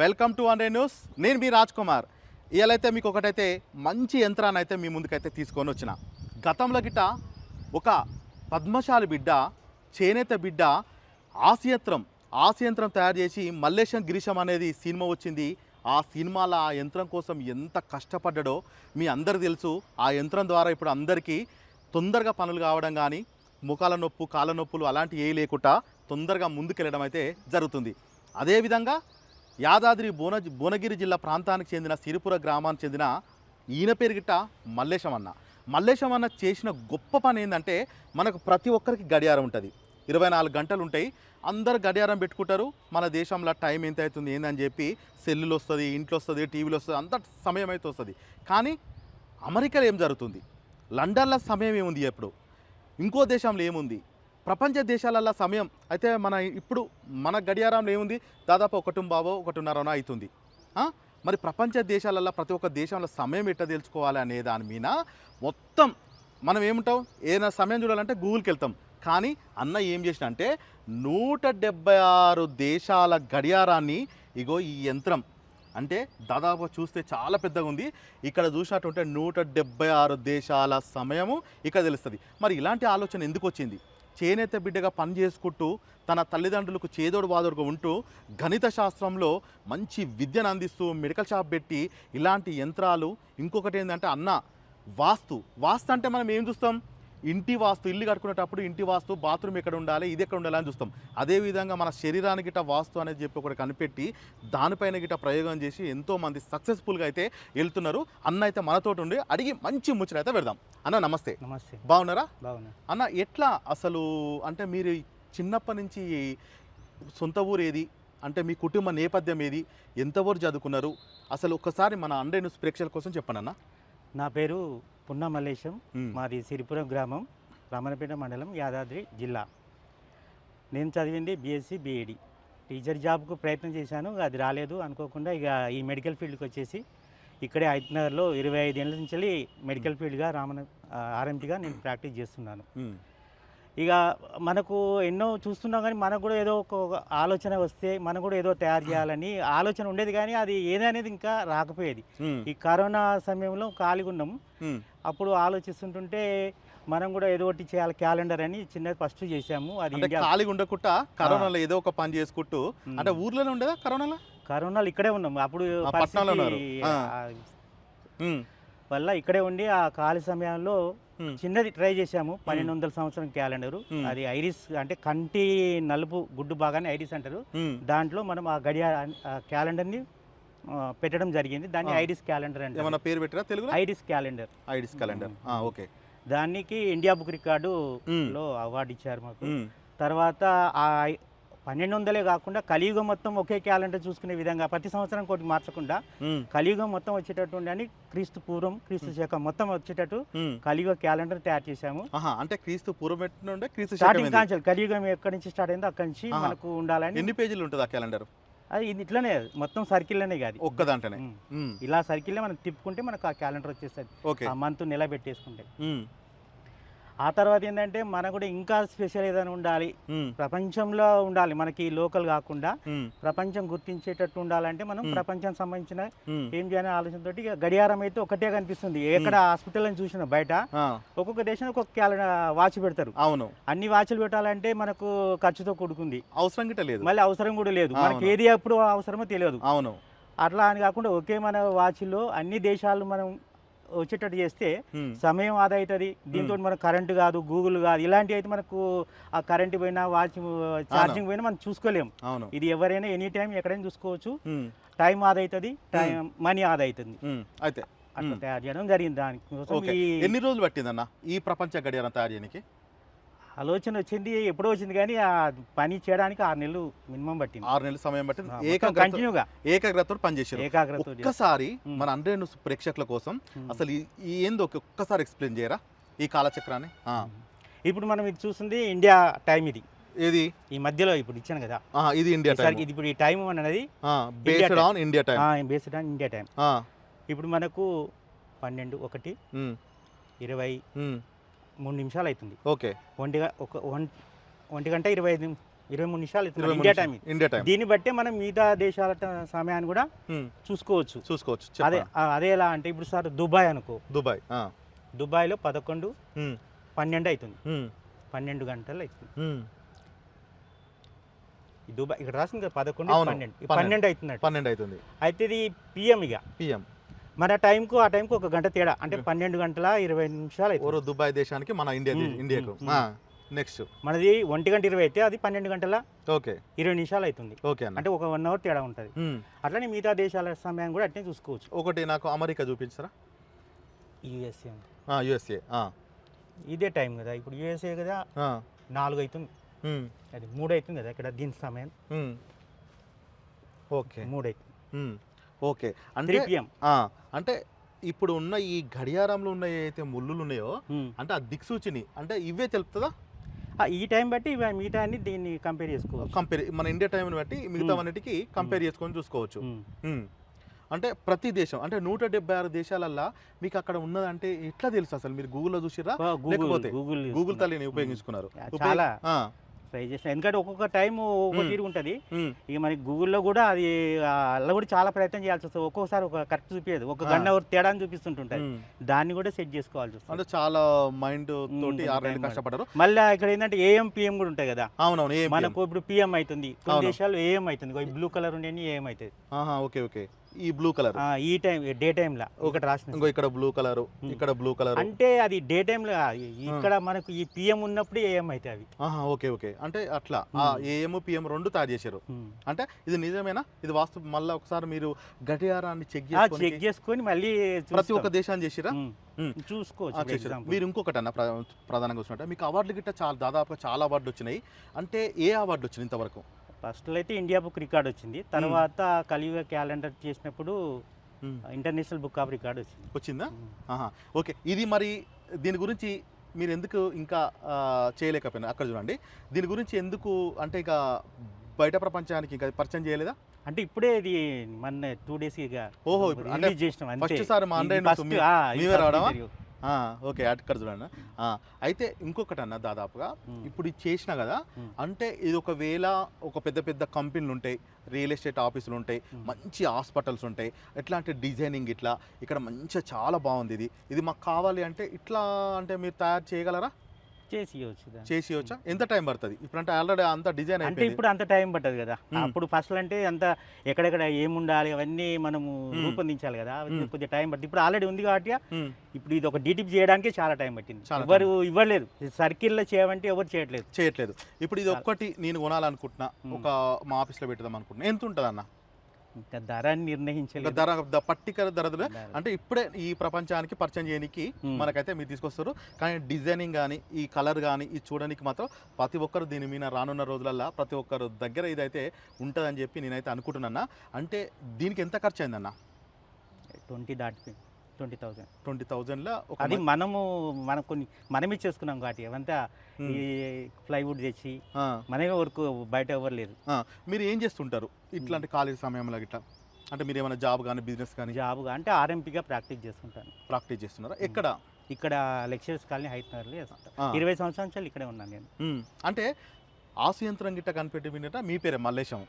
Welcome to one news. నేను మీ రాజ్ కుమార్ ఇవాళైతే మీకు ఒకటైతే మంచి యంత్రాన్ని అయితే మీ ముందుకైతే తీసుకొని వచ్చిన. గతంలో గిట్ట ఒక పద్మశాలి బిడ్డ చేనేత బిడ్డ ఆసియంత్రం ఆసియంత్రం తయారు చేసి మల్లేశం గిరీశం అనేది సినిమా వచ్చింది. ఆ సినిమాలో ఆ యంత్రం కోసం ఎంత కష్టపడ్డాడో మీ అందరు తెలుసు. ఆ యంత్రం ద్వారా ఇప్పుడు అందరికీ తొందరగా పనులు కావడం కానీ ముఖాల నొప్పు కాళ్ళ నొప్పులు అలాంటివి ఏ లేకుండా తొందరగా ముందుకెళ్ళడం అయితే జరుగుతుంది. అదేవిధంగా యాదాద్రి భువన భువనగిరి జిల్లా ప్రాంతానికి చెందిన సిరిపుర గ్రామానికి చెందిన ఈయన పేరు గిట్ట మల్లేశం అన్న మల్లేశం అన్న చేసిన గొప్ప పని ఏంటంటే మనకు ప్రతి ఒక్కరికి గడియారం ఉంటుంది. ఇరవై నాలుగు గంటలు ఉంటాయి. అందరు గడియారం పెట్టుకుంటారు. మన దేశంలో టైం ఎంత అవుతుంది ఏందని చెప్పి సెల్లులు వస్తుంది ఇంట్లో వస్తుంది టీవీలో వస్తుంది అంత సమయం అయితే వస్తుంది. కానీ అమెరికాలో ఏం జరుగుతుంది? లండన్లో సమయం ఏముంది ఎప్పుడు ఇంకో దేశంలో ఏముంది? ప్రపంచ దేశాలలో సమయం అయితే మన ఇప్పుడు మన గడియారంలో ఏముంది? దాదాపు ఒకటి బావో ఒకటిన్నరనో అవుతుంది మరి ప్రపంచ దేశాలలో ప్రతి ఒక్క దేశంలో సమయం ఎట్లా తెలుసుకోవాలి అనే దాని మీద మొత్తం మనం ఏముంటాం? ఏదైనా సమయం చూడాలంటే గూగుల్కి వెళ్తాం. కానీ అన్న ఏం చేసిన అంటే నూట డెబ్బై ఆరు దేశాల గడియారాన్ని ఇగో ఈ యంత్రం అంటే దాదాపు చూస్తే చాలా పెద్దగా ఉంది. ఇక్కడ చూసినట్టుంటే నూట డెబ్బై ఆరు దేశాల సమయము ఇక్కడ తెలుస్తుంది. మరి ఇలాంటి ఆలోచన ఎందుకు వచ్చింది? చేనేత బిడ్డగా పని చేసుకుంటూ తన తల్లిదండ్రులకు చేదోడు వాదోడుగా ఉంటూ గణిత శాస్త్రంలో మంచి విద్యను అందిస్తూ మెడికల్ షాప్ పెట్టి ఇలాంటి యంత్రాలు. ఇంకొకటి ఏంటంటే అన్న వాస్తు. వాస్తు అంటే మనం ఏం చూస్తాం? ఇంటి వాస్తు ఇల్లు కట్టుకునేటప్పుడు ఇంటి వాస్తు బాత్రూమ్ ఎక్కడ ఉండాలి ఇది ఎక్కడ ఉండాలి అని చూస్తాం. అదేవిధంగా మన శరీరానికి గిట్ట వాస్తు అనేది చెప్పి ఒకటి కనిపెట్టి దానిపైన గిట్ట ప్రయోగం చేసి ఎంతో మంది సక్సెస్ఫుల్గా అయితే వెళ్తున్నారు. అన్న అయితే మనతోటి ఉండి అడిగి మంచి ముచ్చట అయితే పెడదాం. అన్న నమస్తే. నమస్తే. బాగున్నారా? బాగున్నా. అన్న ఎట్లా అసలు అంటే మీరు చిన్నప్పటి నుంచి సొంత ఊరు ఏది? అంటే మీ కుటుంబ నేపథ్యం ఏది? ఎంతవరకు చదువుకున్నారు? అసలు ఒక్కసారి మన అండే న్యూస్ ప్రేక్షకుల కోసం చెప్పండి అన్న. నా పేరు పున్న మల్లేశం. మాది సిరిపురం గ్రామం రామనపేట మండలం యాదాద్రి జిల్లా. నేను చదివింది బీఎస్సీ బీఈడి టీచర్ జాబ్కు ప్రయత్నం చేశాను అది రాలేదు అనుకోకుండా ఇక ఈ మెడికల్ ఫీల్డ్కి వచ్చేసి ఇక్కడే హైదరాబాద్లో ఇరవై ఐదేళ్ళ నుంచి మెడికల్ ఫీల్డ్గా రామన ఆర్ఎంపీగా నేను ప్రాక్టీస్ చేస్తున్నాను. ఇక మనకు ఎన్నో చూస్తున్నాం కానీ మనకు కూడా ఏదో ఒక ఆలోచన వస్తే మనం కూడా ఏదో తయారు చేయాలని ఆలోచన ఉండేది కానీ అది ఏదనేది ఇంకా రాకపోయేది. ఈ కరోనా సమయంలో ఖాళీగా ఉన్నాం. ఉమ్, అప్పుడు ఆలోచిస్తుంటుంటే మనం కూడా ఏదో ఒకటి చేయాలి క్యాలెండర్ అని చిన్నది ఫస్ట్ చేసాము అది ఖాళీగా ఉండకుండా కరోనాలో ఏదో ఒక పని చేసుకుంటూ. అంటే ఊర్లోనే ఉండేదా కరోనాలో? కరోనాలో ఇక్కడే ఉన్నాం. అప్పుడు వల్ల ఇక్కడే ఉండి ఆ ఖాళీ సమయంలో చిన్నది ట్రై చేసాము పన్నెండు వందల సంవత్సరం క్యాలెండరు. అది ఐరిస్ అంటే కంటి నలుపు గుడ్డు బాగానే ఐరిస్ అంటారు. దాంట్లో మనం ఆ గడియ ఆ క్యాలెండర్ని ఆ, పెట్టడం జరిగింది. దాన్ని. ఐరిస్ క్యాలెండర్ అంటే ఏమన్నా పేరు పెట్టారా తెలుగులో? Iris calendar. IDs calendar. Okay. దానికి ఇండియా బుక్ రికార్డు లో అవార్డు ఇచ్చారు మాకు. తర్వాత ఆ పన్నెండు వందలే కాకుండా కలియుగం మొత్తం ఒకే క్యాలెండర్ చూసుకునే విధంగా ప్రతి సంవత్సరం కోటి మార్చకుండా కలియుగం మొత్తం వచ్చేటట్టు ఉండి అని క్రీస్తు పూర్వం క్రీస్తు శకం మొత్తం వచ్చేటట్టు. కలియుగ క్యాలెండర్ తయారు చేశాము. అంటే క్రీస్తు పూర్వం క్రీస్తు స్టార్టింగ్? కాంచెల్ కలియుగం ఎక్కడి నుంచి స్టార్ట్ అయిందో అక్కడి నుంచి. మనకు ఉండాలని. ఎన్ని పేజీలు ఉంటుంది ఆ క్యాలెండర్? అది ఇట్లనే మొత్తం సర్కిల్లోనే కాదు. ఒక్క దాంట్లోనే. ఉమ్. ఉమ్, ఇలా సర్కిల్లో మనం తిప్పుకుంటే మనకు ఆ క్యాలెండర్ వచ్చేస్తుంది. ఆ మంత్ నెల పెట్టేసుకుంటే. ఉమ్, ఆ తర్వాత ఏంటంటే మనకు కూడా ఇంకా స్పెషల్ ఏదైనా ఉండాలి. ప్రపంచంలో ఉండాలి. మనకి లోకల్ కాకుండా ప్రపంచం గుర్తించేటట్టు ఉండాలంటే మనం Hmm. ప్రపంచం సంబంధించిన. ఏం చేయాలనే ఆలోచనతో గడియారం అయితే ఒకటే కనిపిస్తుంది. ఎక్కడ హాస్పిటల్ అని చూసిన బయట ఒక్కొక్క దేశం ఒక్కొక్క క్యాలెండర్ వాచ్ పెడతారు. అవును. అన్ని వాచ్లు పెట్టాలంటే మనకు ఖర్చుతో కూడుకుంది. అవసరం గిట్ట లేదు. మళ్ళీ అవసరం కూడా లేదు. మనకి. ఏది ఎప్పుడు అవసరమో తెలియదు. అవును. అట్లా అని కాకుండా ఒకే మన వాచ్లో అన్ని దేశాలు మనం వచ్చేటట్టు చేస్తే సమయం ఆదా అవుతుంది. దీంతో మనకు కరెంటు కాదు గూగుల్ కాదు ఇలాంటివి అయితే మనకు ఆ కరెంట్ పోయినా వాచ్ ఛార్జింగ్ పోయినా మనం చూసుకోలేము అవును. ఇది ఎవరైనా ఎనీ టైం ఎక్కడైనా చూసుకోవచ్చు. టైం ఆదా అవుతుంది టైం మనీ ఆదా అవుతుంది. అయితే అట్లా. తయారు చేయడం జరిగింది ఈ ఎన్ని రోజులు పట్టిందన్న ఈ ప్రపంచ గడియారం తయారు చేయడానికి? ఆలోచన వచ్చింది ఎప్పుడో వచ్చింది కానీ ఆ పని చేయడానికి ఆరు నెలలు మినిమం పట్టింది. ఆరు నెలల సమయం పట్టింది. కంటిన్యూగా ఏకాగ్రతతో పనిచేసారు ఏకాగ్రత ఒక్కసారి. మన అండ్రే న్యూస్ ప్రేక్షకుల కోసం. అసలు ఈ- ఏందో ఒక- ఒక్కసారి ఎక్స్ప్లెయిన్ చేయరా? ఈ కాలచక్రాన్ని? ఇప్పుడు మనం ఇది చూస్తుంది ఇండియా టైం ఇది. ఏది? ఈ మధ్యలో ఇప్పుడు ఇచ్చాను కదా. ఇది ఇండియా టైం ఇది ఇప్పుడు ఈ టైం అనేది based. On India time based on India time ఇప్పుడు మనకు పన్నెండు ఒకటి ఇరవై మూడు నిమిషాలు అవుతుంది. ఓకే. ఒంటి ఒక ఒంటి గంట ఇరవై ఐదు ఇరవై మూడు నిమిషాలు అవుతుంది. India time. ఇండియా టైం దీన్ని బట్టే మనం మిగతా దేశాల సమయాన్ని కూడా చూసుకోవచ్చు. చూసుకోవచ్చు. అదే అదే ఎలా అంటే ఇప్పుడు సార్ దుబాయ్ అనుకో. దుబాయ్ ఆ, దుబాయ్లో పదకొండు పన్నెండు అవుతుంది. పన్నెండు గంటలు అవుతుంది. దుబాయ్ ఇక్కడ రాసింది కదా పదకొండు పన్నెండు. పన్నెండు. అవుతున్నట్టు పన్నెండు అవుతుంది. అయితే ఇది పిఎం ఇక పిఎం మన టైంకు ఆ టైంకు ఒక గంట తేడా. అంటే పన్నెండు గంటల ఇరవై నిమిషాలు దుబాయ్ దేశానికి మన ఇండియా ఇండియాకు. నెక్స్ట్. మనది ఒంటి గంట ఇరవై అయితే అది పన్నెండు గంటల ఓకే. ఇరవై నిమిషాలు అవుతుంది. ఓకే అంటే ఒక వన్ అవర్ తేడా ఉంటుంది. అట్లనే మిగతా దేశాల సమయాన్ని కూడా అట్నే చూసుకోవచ్చు. ఒకటి నాకు అమెరికా చూపించరా? యూఎస్ఏ. యుఎస్ఏ. ఇదే టైం కదా. ఇప్పుడు యూఎస్ఏ కదా నాలుగు అవుతుంది. అది మూడు అవుతుంది కదా ఇక్కడ దీని సమయం. ఓకే. మూడు అవుతుంది. ఓకే. అంటే పిఎం. అంటే ఇప్పుడు ఉన్న ఈ గడియారంలో ఉన్న ఏదైతే ముళ్ళులు ఉన్నాయో అంటే ఆ దిక్సూచిని అంటే ఇవే తెలుపుతుందా? ఈ టైం బట్టి మిగతా అన్ని దీన్ని కంపేర్ చేసుకోవచ్చు. కంపేర్ మన ఇండియా టైంని బట్టి మిగతా. అన్నిటికి కంపేర్ చేసుకొని చూసుకోవచ్చు. అంటే ప్రతి దేశం అంటే నూట డెబ్బై ఆరు దేశాలల్లో మీకు అక్కడ ఉన్నదంటే ఎట్లా తెలుసు అసలు? మీరు గూగుల్లో చూసిరా గూగుల్ లేకపోతే గూగుల్. తల్లిని ఉపయోగించుకున్నారు. చాలా. ట్రై చేసిన. ఎందుకంటే ఒక్కొక్క టైం ఒక్కొక్క. తీరు ఉంటుంది ఇక మనకి గూగుల్లో కూడా అది అలా కూడా చాలా ప్రయత్నం చేయాల్సి వస్తుంది. ఒక్కొక్కసారి ఒక కరెక్ట్ చూపించదు ఒక. గంట తేడా అని చూపిస్తుంటుంటుంది. దాన్ని కూడా సెట్ చేసుకోవాల్సి వస్తుంది. అంటే చాలా మైండ్ తోటి కష్టపడ్డారు మళ్ళీ ఇక్కడ ఏంటంటే ఏఎం పిఎం కూడా ఉంటాయి కదా. అవునవును మనకు ఇప్పుడు పిఎం అవుతుంది. కొన్ని. దేశాల్లో ఏఎం అవుతుంది. బ్లూ కలర్ ఉండేది ఏఎం అవుతుంది ఓకే ఓకే. ఈ బ్లూ కలర్ ఈ టైం డే టైంలో ఒకటి రాసిన ఇంకో ఇక్కడ బ్లూ కలర్ ఉమ్. ఇక్కడ బ్లూ కలర్ అంటే అది డే టైంలో ఇక్కడ మనకు ఈ పిఎం ఉన్నప్పుడు ఏఎం అవుతాయి అవి. Okay okay. అంటే అట్లా. ఏఎం పిఎం రెండు తయారు చేశారు. ఉమ్. అంటే ఇది నిజమేనా? ఇది వాస్తు మళ్ళీ ఒకసారి మీరు గడియారాన్ని చెక్ చెక్ చేసుకొని మళ్ళీ ప్రతి. ఒక్క దేశాన్ని చేసిరా. చూసుకోవచ్చు. మీరు ఇంకొకటి అన్న ప్ర- ప్రధానంగా చూసినట్టే మీకు అవార్డులు గిట్ట చాలా దాదాపుగా చాలా అవార్డులు వచ్చినాయి. అంటే ఏ అవార్డు వచ్చింది ఇంతవరకు? ఫస్ట్ అయితే ఇండియా బుక్ రికార్డ్ వచ్చింది. తర్వాత కలియుగ క్యాలెండర్ చేసినప్పుడు. ఇంటర్నేషనల్ బుక్ ఆఫ్ రికార్డ్ వచ్చింది. వచ్చిందా? ఓకే. ఇది మరి దీని గురించి మీరు ఎందుకు ఇంకా చేయలేకపోయినా అక్కడ చూడండి. దీని గురించి ఎందుకు అంటే ఇక బయట ప్రపంచానికి ఇంకా పరిచయం చేయలేదా? అంటే ఇప్పుడే ఇది మన టూ డేస్ ఇక ఓహో, చేసినాం ఫస్ట్ సారి మా ఆన్లైన్ రావడమా? ఓకే అక్కడ ఆ, అయితే ఇంకొకటి అన్న దాదాపుగా. ఇప్పుడు ఇది చేసినా కదా. అంటే ఇది ఒకవేళ ఒక పెద్ద పెద్ద కంపెనీలు ఉంటాయి రియల్ ఎస్టేట్ ఆఫీసులు ఉంటాయి. మంచి హాస్పిటల్స్ ఉంటాయి ఎట్లాంటి డిజైనింగ్ ఇట్లా ఇక్కడ మంచిగా చాలా బాగుంది ఇది ఇది మాకు కావాలి అంటే ఇట్లా అంటే మీరు తయారు చేయగలరా చేసి. చేసి వచ్చా ఎంత టైం పడుతుంది? ఇప్పుడు అంటే ఆల్రెడీ అంత డిజైన్ అంటే ఇప్పుడు అంత టైం పట్టదు కదా. అప్పుడు ఫస్ట్ అంటే అంత ఎక్కడెక్కడ ఏముండాలి అవన్నీ మనము. రూపొందించాలి కదా. కొద్దిగా టైం పడుతుంది ఇప్పుడు ఆల్రెడీ ఉంది కాబట్టి ఇప్పుడు ఇది ఒక డీటీపీ చేయడానికి చాలా టైం పట్టింది. ఎవరు ఇవ్వలేదు. సర్కిల్లో చేయమంటే ఎవరు చేయట్లేదు. చేయట్లేదు. ఇప్పుడు ఇది. ఒక్కటి నేను కొనాలనుకుంటున్నా. ఒక మా ఆఫీస్లో పెడదాం అనుకుంటున్నా. ఎంత ఉంటుంది అన్న ఇంకా ధర నిర్ణయించలేదు. ధర ద పర్టికులర్ ధర ధర. అంటే ఇప్పుడే ఈ ప్రపంచానికి పరిచయం చేయడానికి. మనకైతే మీరు తీసుకొస్తారు. కానీ డిజైనింగ్ కానీ ఈ కలర్ కానీ ఇది చూడడానికి మాత్రం ప్రతి ఒక్కరు దీని మీద రానున్న రోజులల్లో ప్రతి ఒక్కరు దగ్గర ఇదైతే ఉంటుందని చెప్పి నేనైతే అనుకుంటున్నా అంటే దీనికి ఎంత ఖర్చు అయిందన్న ట్వంటీ దాటిపోయింది. ట్వంటీ థౌసండ్ ట్వంటీ థౌజండ్లో అది మనము మనం కొన్ని మనమే చేసుకున్నాం కాబట్టి ఉమ్, ఈ ప్లైవుడ్ తెచ్చి మనమే వరకు బయట ఎవరు లేరు. మీరు ఏం చేస్తుంటారు ఇట్లాంటి కాలేజ్ సమయంలో ఇట్లా అంటే మీరు ఏమైనా జాబ్ కానీ బిజినెస్ కానీ? జాబ్ అంటే ఆర్ఎంపీగా ప్రాక్టీస్ చేసుకుంటాను ప్రాక్టీస్ చేస్తున్నారా? ఎక్కడ? ఇక్కడ లెక్చరర్స్ కాలనీ ఆ, ఇరవై సంవత్సరాల నుంచి ఇక్కడే ఉన్నాను నేను. అంటే ఆసు యంత్రం గిట్ట కనిపెట్టి వినట మీ పేరే మల్లేశం.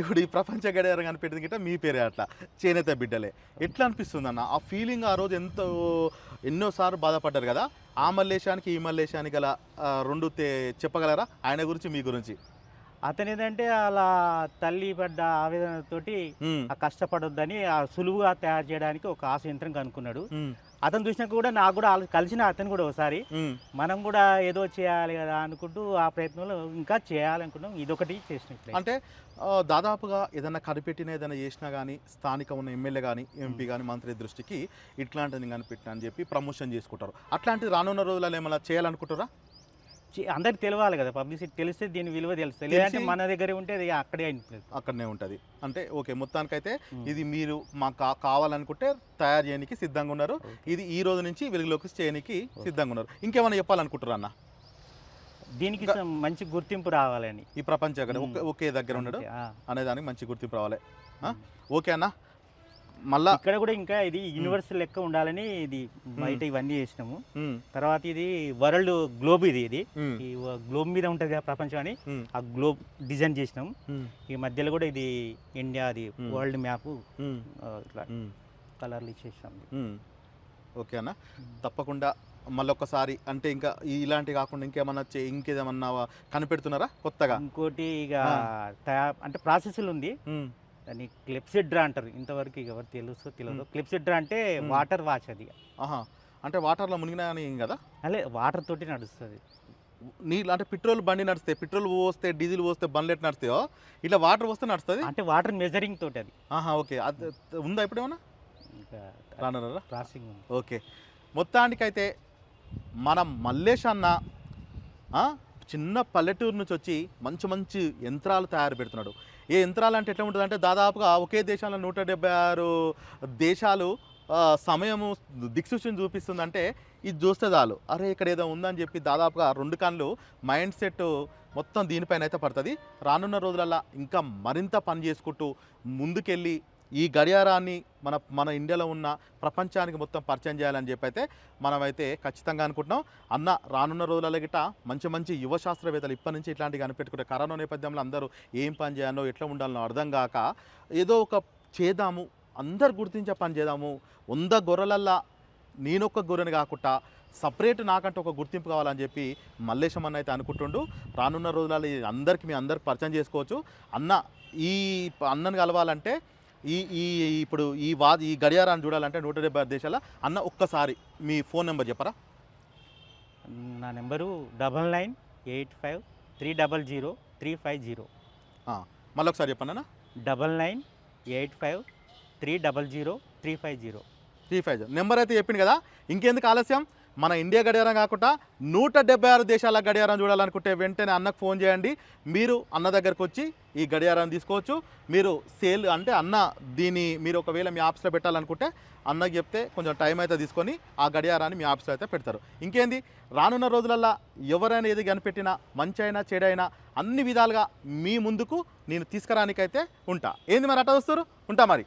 ఇప్పుడు ఈ ప్రపంచ గడియారం కనిపెట్టింది గిట్ట మీ పేరే అట్లా. చేనేత బిడ్డలే. ఎట్లా అనిపిస్తుంది అన్న ఆ ఫీలింగ్ ఆ రోజు ఎంతో ఎన్నోసార్లు బాధపడ్డారు కదా? ఆ మల్లేశానికి ఈ మల్లేశానికి గల రెండు చెప్పగలరా? ఆయన గురించి మీ గురించి. అతను ఏంటంటే అలా తల్లి పడ్డ ఆవేదనతోటి కష్టపడొద్దని ఆ సులువుగా తయారు చేయడానికి ఒక ఆశ యంత్రం కనుక్కున్నాడు అతను చూసినాక కూడా నాకు కూడా కలిసిన అతను కూడా ఒకసారి. మనం కూడా ఏదో చేయాలి కదా అనుకుంటూ ఆ ప్రయత్నంలో ఇంకా చేయాలనుకున్నాం. ఇదొకటి చేసినట్లే అంటే దాదాపుగా ఏదైనా కనిపెట్టిన ఏదైనా చేసినా కానీ స్థానిక ఉన్న ఎమ్మెల్యే కానీ ఎంపీ కానీ మంత్రి దృష్టికి ఇట్లాంటిది కనిపెట్టిన అని చెప్పి ప్రమోషన్ చేసుకుంటారు. అట్లాంటిది రానున్న రోజులలో ఏమైనా చేయాలనుకుంటారా అందరికి తెలియాలి కదా పబ్లిసిటీ తెలిస్తే దీని విలువ తెలుస్తుంది. తెలిసి- లేదంటే మన దగ్గరే ఉంటే అక్కడే అక్కడనే ఉంటుంది. అంటే ఓకే మొత్తానికైతే. ఇది మీరు మాకు కావాలనుకుంటే తయారు చేయడానికి సిద్ధంగా ఉన్నారు. ఇది ఈ రోజు నుంచి వెలుగులోకి చేయడానికి సిద్ధంగా ఉన్నారు. ఇంకేమైనా చెప్పాలనుకుంటారా అన్న? దీనికి మంచి గుర్తింపు రావాలని. ఈ ప్రపంచం ఒకే దగ్గర ఉండడం అంతే, ఆ. అనే దానికి మంచి గుర్తింపు రావాలి. ఓకే అన్న? మళ్ళా ఇక్కడ కూడా ఇంకా ఇది యూనివర్సల్ లెక్క ఉండాలని ఇది బయట ఇవన్నీ చేసినాము. తర్వాత ఇది వరల్డ్ గ్లోబ్ ఇది ఇది. ఈ గ్లోబ్ మీద ఉంటుంది కదా ప్రపంచం అని ఆ గ్లోబ్ డిజైన్ చేసినాం ఉమ్, ఈ మధ్యలో కూడా ఇది ఇండియా అది. వరల్డ్ మ్యాప్ ఇట్లా కలర్లు ఇచ్చేసినాం ఉమ్. ఓకే అన్న. తప్పకుండా మళ్ళొక్కసారి అంటే ఇంకా ఇలాంటి కాకుండా ఇంకేమన్నా ఇంకేదేమన్నా కనిపెడుతున్నారా కొత్తగా? ఇంకోటి ఇక అంటే ప్రాసెస్లు ఉంది. దాన్ని క్లిప్సిడ్రా అంటారు. ఇంతవరకు ఇక ఎవరు తెలుసు తెలియదు. క్లిప్సిడ్రా అంటే. వాటర్ వాచ్ అది. అంటే వాటర్లో మునిగినా ఏం కదా? అదే వాటర్ తోటి నడుస్తుంది. నీళ్ళు అంటే పెట్రోల్ బండి నడిస్తే పెట్రోల్ పోస్తే డీజిల్ పోస్తే బండ్లు ఎట్లా నడుస్తాయో? ఇట్లా వాటర్ వస్తే నడుస్తుంది? అంటే వాటర్ మెజరింగ్ తోటి అది. ఆహా ఓకే. అది ఉందా రానరా? ప్రాసెసింగ్ ఉంది. ఓకే. మొత్తానికైతే మన మల్లేష్ అన్న చిన్న పల్లెటూరు నుంచి వచ్చి మంచి మంచి యంత్రాలు తయారు పెడుతున్నాడు. ఏ యంత్రాలు అంటే ఎట్లా ఉంటుంది అంటే దాదాపుగా ఒకే దేశంలో నూట డెబ్బై ఆరు దేశాలు సమయము దిక్సూచిని చూపిస్తుందంటే ఇది చూస్తే చాలు. అరే ఇక్కడ ఏదో ఉందని చెప్పి దాదాపుగా రెండు కళ్ళు మైండ్ సెట్ మొత్తం దీనిపైన అయితే పడుతుంది. రానున్న రోజులల్లో ఇంకా మరింత పని చేసుకుంటూ ముందుకెళ్ళి ఈ గడియారాన్ని మన మన ఇండియాలో ఉన్న ప్రపంచానికి మొత్తం పరిచయం చేయాలని చెప్పి అయితే మనమైతే ఖచ్చితంగా అనుకుంటున్నాం. అన్న రానున్న రోజులలో గిట్ట మంచి మంచి యువ శాస్త్రవేత్తలు ఇప్పటి నుంచి ఇట్లాంటివి కనిపెట్టుకుంటే కరోనా నేపథ్యంలో అందరూ ఏం పని చేయాలో ఎట్లా ఉండాలో అర్థం కాక ఏదో ఒక చేద్దాము అందరు గుర్తించే పని చేద్దాము. వంద గొర్రెలల్లా నేనొక్క గొర్రెని కాకుండా సపరేట్ నాకంటే ఒక గుర్తింపు కావాలని చెప్పి మల్లేశం అన్న అయితే అనుకుంటుండు. రానున్న రోజులలో అందరికీ మీ అందరికి పరిచయం చేసుకోవచ్చు. అన్న ఈ అన్నను కలవాలంటే ఈ ఈ ఇప్పుడు ఈ వా ఈ గడియారాన్ని చూడాలంటే నూట డెబ్బై ఆరు దేశాల అన్న ఒక్కసారి మీ ఫోన్ నెంబర్ చెప్పరా? నా number double nine eight five three double zero three five zero. మళ్ళీ ఒకసారి చెప్పండి అన్న. Double nine eight five three double zero three five zero. Three five number అయితే చెప్పింది కదా ఇంకెందుకు ఆలస్యం? మన ఇండియా గడియారం కాకుండా నూట డెబ్బై ఆరు దేశాల గడియారం చూడాలనుకుంటే వెంటనే అన్నకు ఫోన్ చేయండి. మీరు అన్న దగ్గరకు వచ్చి ఈ గడియారం తీసుకోవచ్చు. మీరు సేల్ అంటే అన్న దీన్ని మీరు ఒకవేళ మీ ఆఫీస్లో పెట్టాలనుకుంటే అన్నకు చెప్తే కొంచెం టైం అయితే తీసుకొని ఆ గడియారాన్ని మీ ఆఫీస్లో అయితే పెడతారు. ఇంకేంది? రానున్న రోజులల్లో ఎవరైనా ఏది కనిపెట్టినా మంచి అయినా చెడైనా అన్ని విధాలుగా మీ ముందుకు నేను తీసుకురానికైతే ఉంటా. ఏంది మరి అట్ట వస్తారు ఉంటా మరి.